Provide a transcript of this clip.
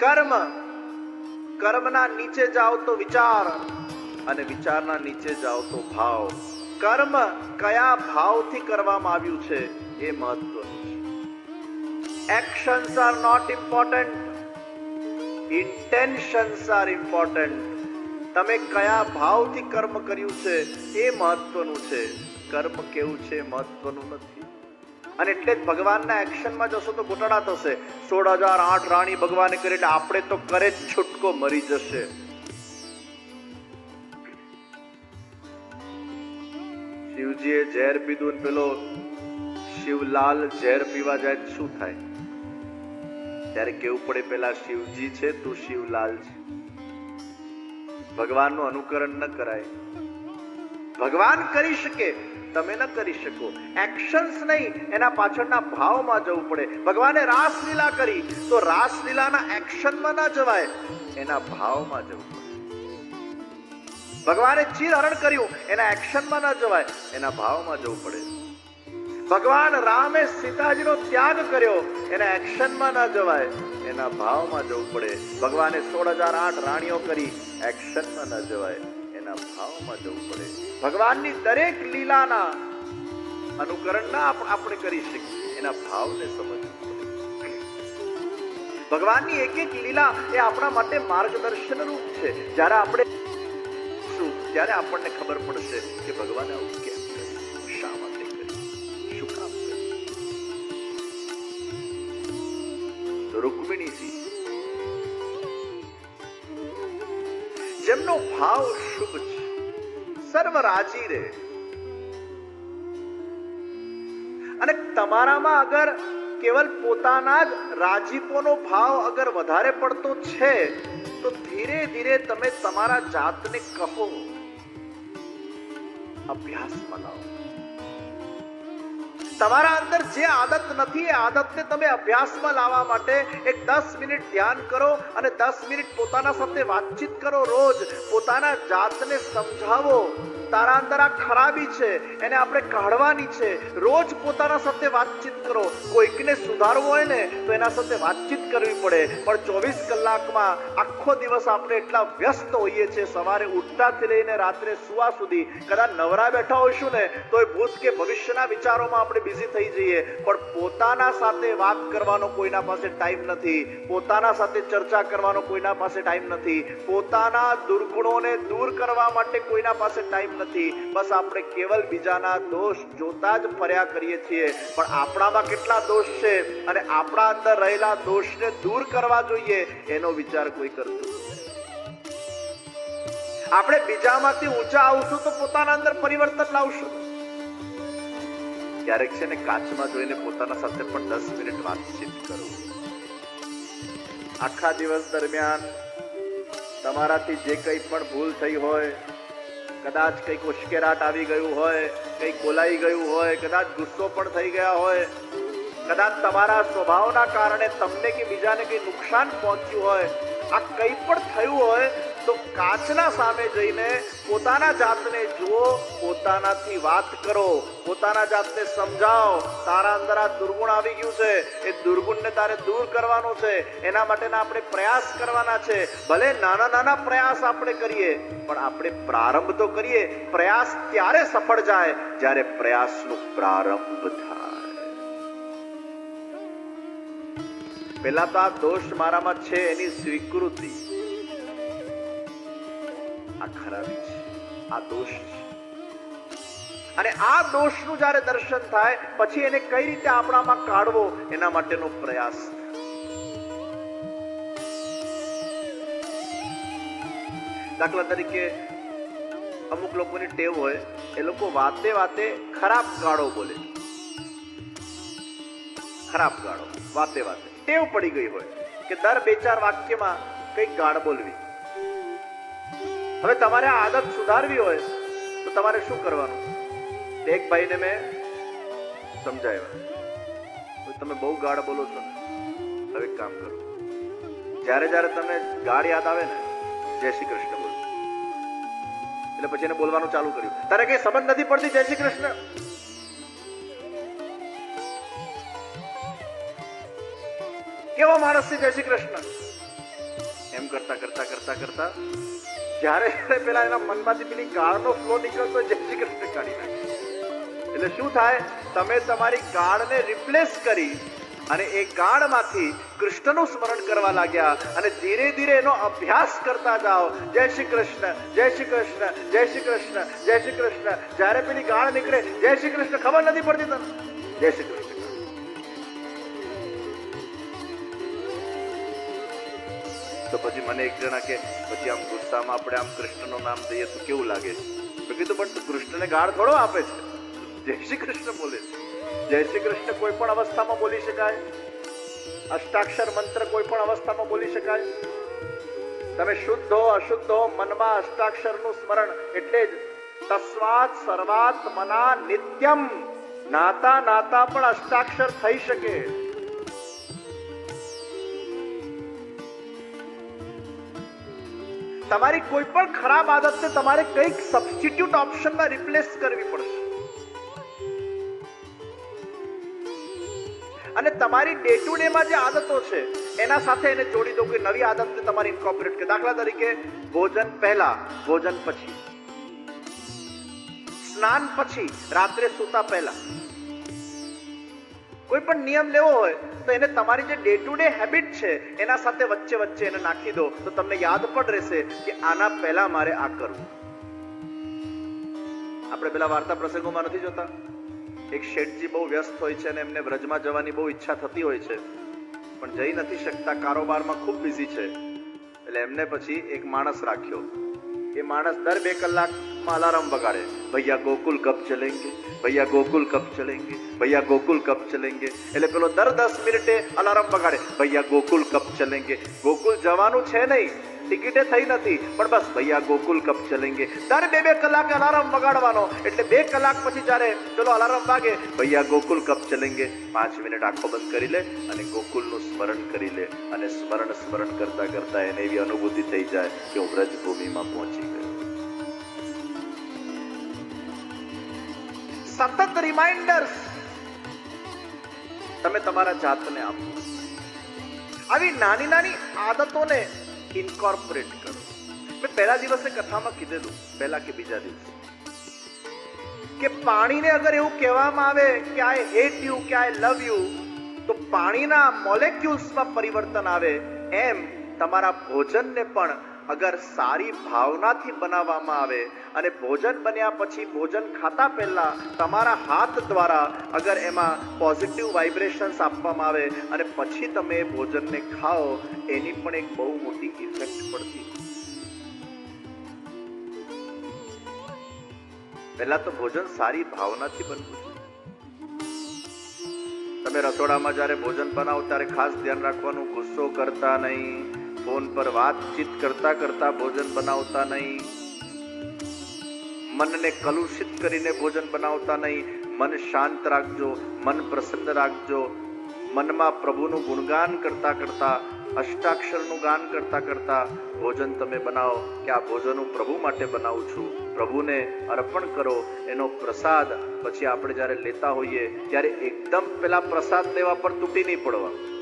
કર્મ. કર્મના નીચે જાઓ તો વિચાર અને વિચારના નીચે જાઓ તો ભાવ. કર્મ કયા ભાવથી કરવામાં આવ્યું છે એ મહત્વનું છે. Actions are not important intentions are important તમે કયા ભાવથી કર્મ કર્યું છે એ મહત્વનું છે. કર્મ કેવું છે મહત્વનું નથી. અને એટલે જ ભગવાનના એક્શનમાં જશો તો ગોટાળા થશે. સોળ હજાર આઠ રાણી ભગવાને કરી, એટલે આપણે તો કરે જ છૂટકો મરી જશે. શિવજીએ ઝેર પીધું પેલો શિવલાલ ઝેર પીવા જાય શું થાય? ત્યારે કેવું પડે પેલા શિવજી છે, તું શિવલાલ છે. ભગવાનનું અનુકરણ ન કરાય. ભગવાન કરી શકે, તમે ન કરી શકો. એક્શન્સ નહીં, એના પાછળના ભાવમાં જવું પડે. ભગવાને રાસલીલા કરી, તો રાસલીલાના એક્શનમાં ના જવાય, એના ભાવમાં જવું પડે. ભગવાને ચીર હરણ કર્યું, એના એક્શનમાં ન જવાય, એના ભાવમાં જવું પડે. ભગવાન રામે સીતાજીનો ત્યાગ કર્યો, એના એક્શનમાં ન જવાય, એના ભાવમાં જવું પડે. ભગવાને સોળ હજાર આઠ રાણીઓ કરી એક્શનમાં ન જવાય. એના ભાવમાં જવું પડે. ભગવાનની દરેક લીલાના અનુકરણ ના આપણે કરી શકીએ. એના ભાવને સમજવું પડે. ભગવાનની એક એક લીલા એ આપણા માટે માર્ગદર્શન રૂપ છે. જ્યારે આપણે ત્યારે આપણને ખબર પડશે કે ભગવાને આવું કેમ કર્યું જેમનો ભાવ શુભ છે. સર્વ રાજી રહે. અને તમારામાં અગર કેવલ પોતાના જ રાજીપોનો ભાવ અગર વધારે પડતો છે, તો ધીરે ધીરે તમે તમારા જાતને કહો. અભ્યાસમાં લાવો તમારા અંદર જે આદત નથી, એ આદતને તમે અભ્યાસમાં લાવવા માટે એક દસ મિનિટ ધ્યાન કરો અને દસ મિનિટ પોતાના સાથે વાતચીત કરો રોજ. પોતાના જાતને સમજાવો. તારા અંદર આ ખરાબી છે, એને આપણે કાઢવાની છે. રોજ પોતાના સાથે વાતચીત કરો. કોઈકને સુધારવું હોય ને, તો એના સાથે વાતચીત કરવી પડે. પણ ચોવીસ કલાકમાં આખો દિવસ આપણે એટલા વ્યસ્ત હોઈએ છીએ, સવારે ઉઠતાથી લઈને રાત્રે સુવા સુધી. કદાચ નવરા બેઠા હોઈશું ને તો એ ભૂત કે ભવિષ્યના વિચારોમાં આપણે બિઝી થઈ જઈએ. પણ પોતાના સાથે વાત કરવાનો કોઈના પાસે ટાઈમ નથી. પોતાના સાથે ચર્ચા કરવાનો કોઈના પાસે ટાઈમ નથી. પોતાના દુર્ગુણોને દૂર કરવા માટે કોઈના પાસે ટાઈમ નથી. બસ આપણે કેવલ બીજાના દોષ જોતા જ ફર્યા કરીએ છીએ. પણ આપણામાં કેટલા દોષ છે અને આપણા અંદર રહેલા દોષને દૂર કરવા જોઈએ, એનો વિચાર કોઈ કરતું. આપણે બીજામાંથી ઊંચા આવશું તો પોતાના અંદર પરિવર્તન લાવશું. ક્યારેક છે ને કાચમાં જોઈને પોતાના સાથે પણ દસ મિનિટ વાતચીત કરો. આખા દિવસ દરમિયાન તમારાથી જે કંઈ પણ ભૂલ થઈ હોય, કદાચ કંઈક ઉશ્કેરાટ આવી ગયું હોય, કંઈક બોલાઈ ગયું હોય, કદાચ ગુસ્સો પણ થઈ ગયા હોય, કદાચ તમારા સ્વભાવના કારણે તમને કે બીજાને કંઈ નુકસાન પહોંચ્યું હોય, આ કંઈ પણ થયું હોય તો કાચના સામે જઈને પોતાના જાતને જુઓ, પોતાનાથી વાત કરો, પોતાના જાતને સમજાવો તારા અંદર આ દુર્ગુણ આવી ગયું છે. એ દુર્ગુણને તારે દૂર કરવાનો છે. એના માટેના આપણે પ્રયાસ કરવાના છે. ભલે નાના નાના પ્રયાસ આપણે કરીએ, પણ આપણે પ્રારંભ તો કરીએ. પ્રયાસ ત્યારે સફળ જાય જ્યારે પ્રયાસનો પ્રારંભ થાય. પેલા તો આ દોષ મારામાં છે એની સ્વીકૃતિ. આ ખરાબી છે, આ દોષ છે. અને આ દોષનું જ્યારે દર્શન થાય, પછી એને કઈ રીતે આપણામાં કાઢવો, એના માટેનો પ્રયાસ દાખલા તરીકે અમુક લોકોની ટેવ હોય, એ લોકો વાતે વાતે ખરાબ ગાળો બોલે. ખરાબ ગાળો, વાતે વાતે. ટેવ પડી ગઈ હોય કે દર બે ચાર વાક્યમાં કંઈક ગાળ બોલવી. હવે તમારે આ આદત સુધારવી હોય તો તમારે શું કરવાનું? એક ભાઈને મેં સમજાવ્યા. તમે બહુ ગાળ બોલો છો ને, હવે કામ કરો. જ્યારે જ્યારે તમને ગાળ યાદ આવે ને, જય શ્રી કૃષ્ણ બોલો. એટલે પછી એને બોલવાનું ચાલુ કર્યું. તારે કઈ સમજ નથી પડતી જય શ્રી કૃષ્ણ? કેવો માણસ છે જય શ્રી કૃષ્ણ? એમ કરતા કરતા કરતા કરતા જ્યારે પેલા એના મનમાંથી પેલી ગાળનો ફ્લો નીકળતો જય શ્રી કૃષ્ણ કાઢી નાખે. એટલે શું થાય? તમે તમારી ગાળને રિપ્લેસ કરી અને એ ગાળમાંથી કૃષ્ણનું સ્મરણ કરવા લાગ્યા અને ધીરે ધીરે એનો અભ્યાસ કરતા જાઓ. જય શ્રી કૃષ્ણ, જય શ્રી કૃષ્ણ, જય શ્રી કૃષ્ણ, જય શ્રી કૃષ્ણ. જ્યારે પેલી ગાળ નીકળે, જય શ્રી કૃષ્ણ, ખબર નથી પડતી તને? જય શ્રી કૃષ્ણ. તો પછી મને એક જણા કે, પછી આમ ગુસ્સામાં આપણે આમ કૃષ્ણનું નામ દઈએ તો કેવું લાગે? મેં કીધું, પણ કૃષ્ણને ગાળ થોડો આપે છે. જય શ્રી કૃષ્ણ બોલે છે. જય શ્રી કૃષ્ણ કોઈ પણ અવસ્થામાં બોલી શકાય. અષ્ટાક્ષર મંત્ર કોઈ પણ અવસ્થામાં બોલી શકાય. તમે શુદ્ધ હો અશુદ્ધ હો મનમાં અષ્ટાક્ષરનું સ્મરણ એટલે જ તસ્વાત સર્વાત્મના નિત્યમ નાતા નાતા પણ અષ્ટાક્ષર થઈ શકે. તમારી કોઈ પણ ખરાબ આદતને તમારે કંઈક સબસ્ટિટ્યુટ ઓપ્શનમાં રિપ્લેસ કરવી પડશે. અને તમારી ડે ટુ ડેમાં જે આદતો છે, એના સાથે એને જોડી દો કે નવી આદતને તમારે ઇન્કોર્પોરેટ કે દાખલા તરીકે, ભોજન પહેલા, ભોજન પછી. સ્નાન પછી, રાત્રે સૂતા પહેલા. કોઈ પણ નિયમ લેવો હોય, તો એને તમારી જે ડે ટુ ડે હેબિટ છે, એના સાથે વચ્ચે વચ્ચે એને નાખી દો, તો તમને યાદ પણ રહેશે કે આના પહેલા મારે આ કરવું. આપણે પેલા વાર્તા પ્રસંગોમાં નથી જોતા? એક શેઠજી બહુ વ્યસ્ત હોય છે અને એમને વ્રજમાં જવાની બહુ ઈચ્છા થતી હોય છે. પણ જઈ નથી શકતા, કારોબારમાં ખૂબ બિઝી છે. એટલે એમને પછી એક માણસ રાખ્યો. એ માણસ દર બે કલાકમાં અલાર્મ બગાડે ભૈયા ગોકુલ કપ ચલેંગે ભૈયા ગોકુલ કપ ચલેંગે ભૈયા ગોકુલ કપ ચલેંગે એટલે પેલો દર દસ મિનિટે અલાર્મ બગાડે ભૈયા ગોકુલ કપ ચલેંગે ગોકુલ જવાનું છે નહીં ટિકિટે થઈ નથી. પણ બસ ભૈયા ગોકુલ કપ ચલેંગે. તારે બે બે કલાક અલાર્મ વગાડવાનો. એટલે બે કલાક પછી જ્યારે ચલો અલાર્મ વાગે, ભૈયા ગોકુલ કપ ચલેંગે. પાંચ મિનિટ આંખો બંધ કરી લે અને ગોકુલનું સ્મરણ કરી લે. અને સ્મરણ સ્મરણ કરતા કરતા એને એવી અનુભૂતિ થઈ જાય કે હું વ્રજભૂમિમાં પહોંચી ગયો. સતત રિમાઇન્ડર્સ તમે તમારા જાતને આપો. આવી નાની નાની આદતોને ઇન્કોર્પોરેટ કરો. મેં પહેલા દિવસે કથામાં કીધેલું, પહેલા કે બીજા દિવસે. કે પાણીને અગર એવું કહેવામાં આવે કે આઈ હેટ યુ કે આઈ લવ યુ તો પાણીના મોલેક્યુલ્સમાં પરિવર્તન આવે એમ તમારા ભોજનને પણ અગર સારી ભાવનાથી બનાવવામાં આવે અને ભોજન બન્યા પછી ભોજન ખાતા પહેલા તમારા હાથ દ્વારા અગર એમાં પોઝિટિવ વાઇબ્રેશન્સ આપવામાં આવે અને પછી તમે ભોજનને ખાઓ, એની પણ એક બહુ મોટી ઇફેક્ટ પડતી પહેલા તો ભોજન સારી ભાવનાથી બનવું તમે રસોડામાં જ્યારે ભોજન બનાવો ત્યારે ખાસ ધ્યાન રાખવાનું ગુસ્સો કરતા નહીં. ફોન પર વાતચીત કરતા કરતા ભોજન બનાવતા નહીં. મનને કલુષિત કરીને ભોજન બનાવતા નહીં. મન શાંત રાખજો, મન પ્રસન્ન રાખજો. મનમાં પ્રભુનું ગુણગાન કરતા કરતા, અષ્ટાક્ષરનું ગાન કરતા કરતા ભોજન તમે બનાવો કે આ ભોજન હું પ્રભુ માટે બનાવું છું. પ્રભુને અર્પણ કરો, એનો પ્રસાદ પછી આપણે જ્યારે લેતા હોઈએ, ત્યારે એકદમ પેલા પ્રસાદ લેવા પર તૂટી નહીં પડવા.